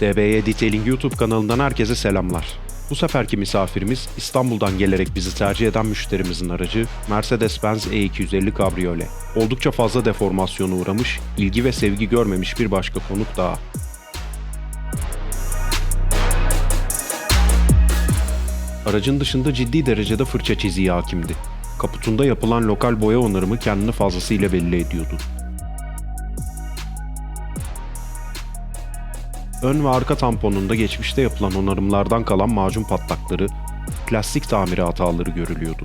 DBY Detailing YouTube kanalından herkese selamlar. Bu seferki misafirimiz İstanbul'dan gelerek bizi tercih eden müşterimizin aracı Mercedes-Benz E250 Cabriolet. Oldukça fazla deformasyona uğramış, ilgi ve sevgi görmemiş bir başka konuk daha. Aracın dışında ciddi derecede fırça çiziği hakimdi. Kaputunda yapılan lokal boya onarımı kendini fazlasıyla belli ediyordu. Ön ve arka tamponunda geçmişte yapılan onarımlardan kalan macun patlakları, plastik tamiri hataları görülüyordu.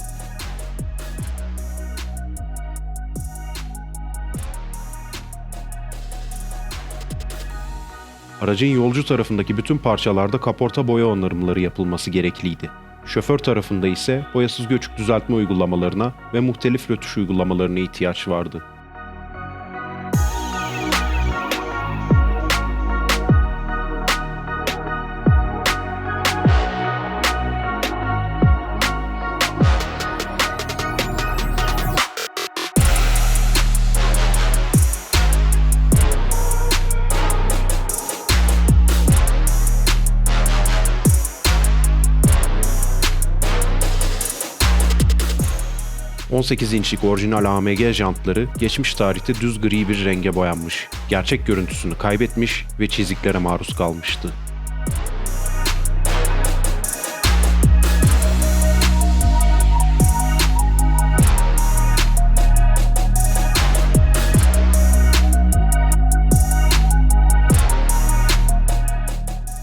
Aracın yolcu tarafındaki bütün parçalarda kaporta boya onarımları yapılması gerekliydi. Şoför tarafında ise boyasız göçük düzeltme uygulamalarına ve muhtelif rötuş uygulamalarına ihtiyaç vardı. ...18 inçlik orijinal AMG jantları geçmiş tarihte düz gri bir renge boyanmış. Gerçek görüntüsünü kaybetmiş ve çiziklere maruz kalmıştı.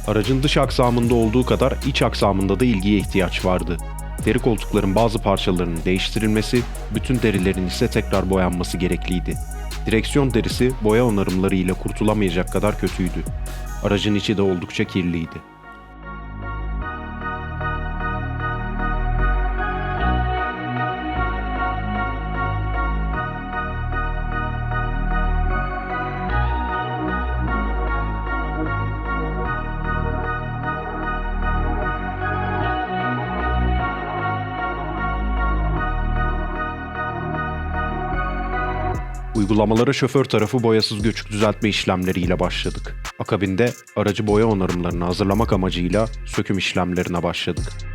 Aracın dış aksamında olduğu kadar iç aksamında da ilgiye ihtiyaç vardı. Deri koltukların bazı parçalarının değiştirilmesi, bütün derilerin ise tekrar boyanması gerekliydi. Direksiyon derisi boya onarımları ile kurtulamayacak kadar kötüydü. Aracın içi de oldukça kirliydi. Uygulamalara şoför tarafı boyasız göçük düzeltme işlemleriyle başladık. Akabinde aracı boya onarımlarını hazırlamak amacıyla söküm işlemlerine başladık.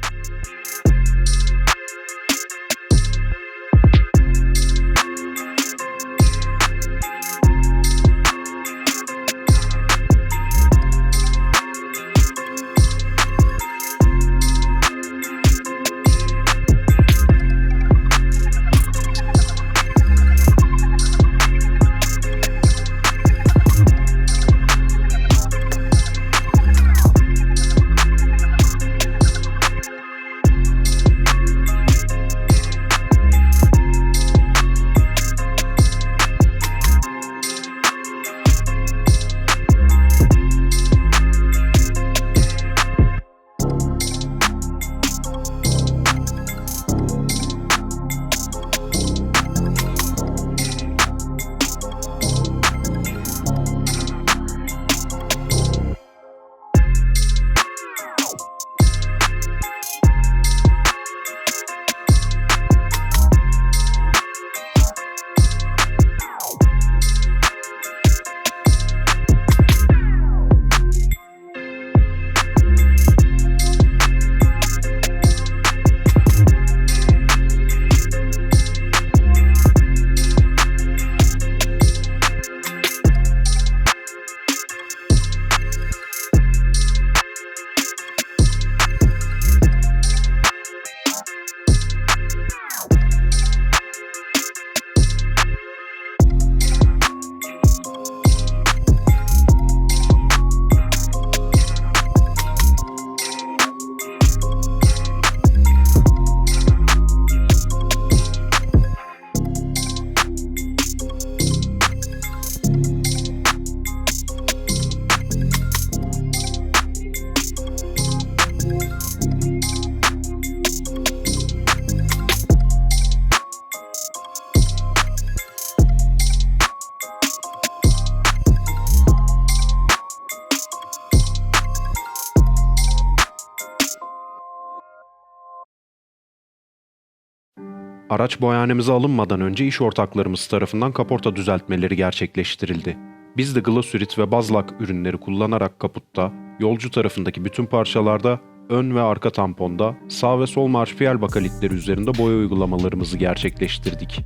Araç boyanemize alınmadan önce iş ortaklarımız tarafından kaporta düzeltmeleri gerçekleştirildi. Biz de glasurit ve bazlak ürünleri kullanarak kaputta, yolcu tarafındaki bütün parçalarda, ön ve arka tamponda, sağ ve sol marşpiyel bakalitleri üzerinde boya uygulamalarımızı gerçekleştirdik.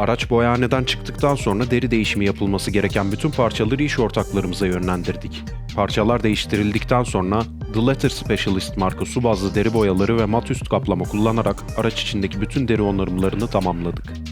Araç boyahaneden çıktıktan sonra deri değişimi yapılması gereken bütün parçaları iş ortaklarımıza yönlendirdik. Parçalar değiştirildikten sonra The Letter Specialist marka su bazlı deri boyaları ve mat üst kaplama kullanarak araç içindeki bütün deri onarımlarını tamamladık.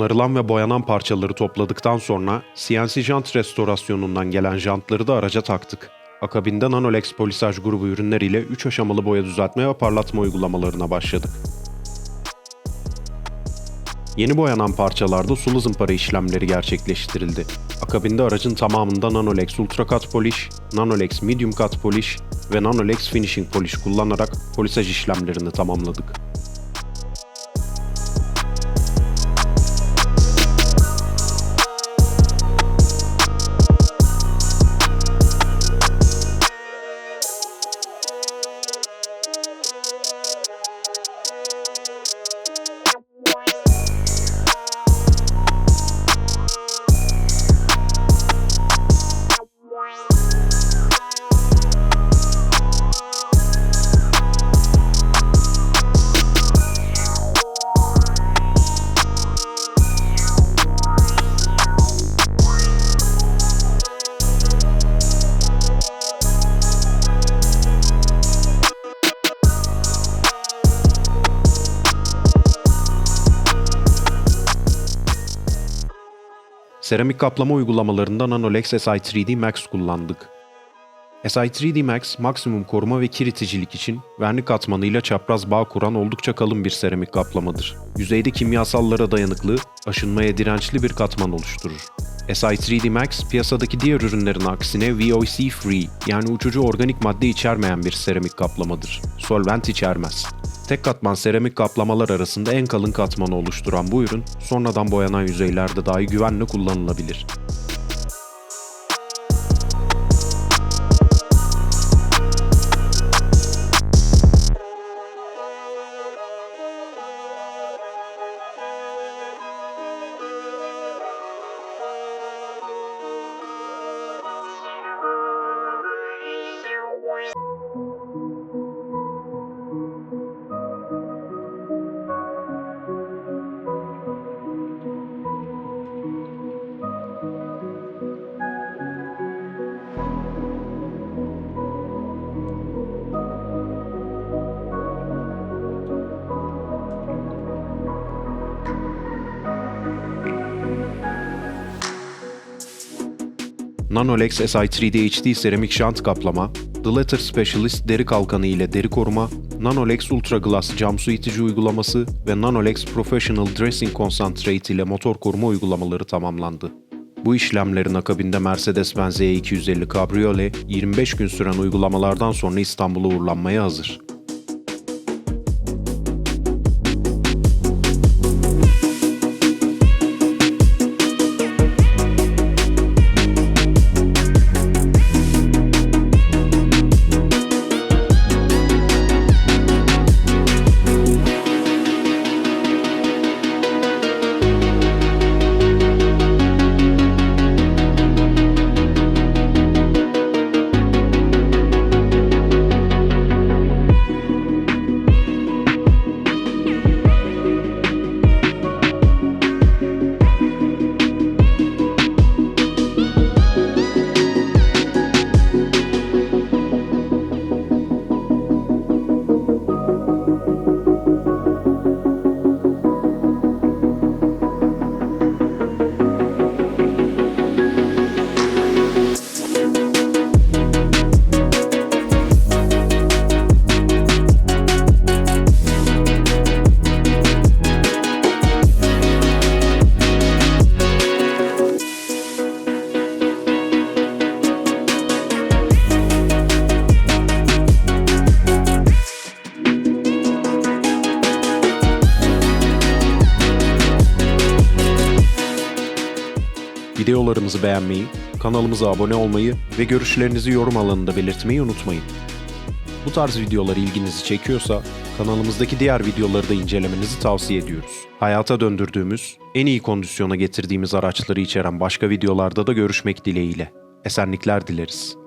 Onarılan ve boyanan parçaları topladıktan sonra CNC jant restorasyonundan gelen jantları da araca taktık. Akabinde Nanolex polisaj grubu ürünleriyle 3 aşamalı boya düzeltme ve parlatma uygulamalarına başladık. Yeni boyanan parçalarda sulu zımpara işlemleri gerçekleştirildi. Akabinde aracın tamamında Nanolex Ultra Cut Polish, Nanolex Medium Cut Polish ve Nanolex Finishing Polish kullanarak polisaj işlemlerini tamamladık. Seramik kaplama uygulamalarında Nanolex Si3D Max kullandık. Si3D Max, maksimum koruma ve kiriticilik için vernik katmanıyla çapraz bağ kuran oldukça kalın bir seramik kaplamadır. Yüzeyde kimyasallara dayanıklı, aşınmaya dirençli bir katman oluşturur. Si3D Max, piyasadaki diğer ürünlerin aksine VOC free yani uçucu organik madde içermeyen bir seramik kaplamadır. Solvent içermez. Tek katman seramik kaplamalar arasında en kalın katmanı oluşturan bu ürün, sonradan boyanan yüzeylerde dahi güvenle kullanılabilir. Nanolex Si3D HD seramik şant kaplama, The Letter Specialist deri kalkanı ile deri koruma, Nanolex Ultra Glass cam su itici uygulaması ve Nanolex Professional Dressing Concentrate ile motor koruma uygulamaları tamamlandı. Bu işlemlerin akabinde Mercedes-Benz E250 Cabriolet 25 gün süren uygulamalardan sonra İstanbul'a uğurlanmaya hazır. Videolarımızı beğenmeyi, kanalımıza abone olmayı ve görüşlerinizi yorum alanında belirtmeyi unutmayın. Bu tarz videolar ilginizi çekiyorsa kanalımızdaki diğer videoları da incelemenizi tavsiye ediyoruz. Hayata döndürdüğümüz, en iyi kondisyona getirdiğimiz araçları içeren başka videolarda da görüşmek dileğiyle. Esenlikler dileriz.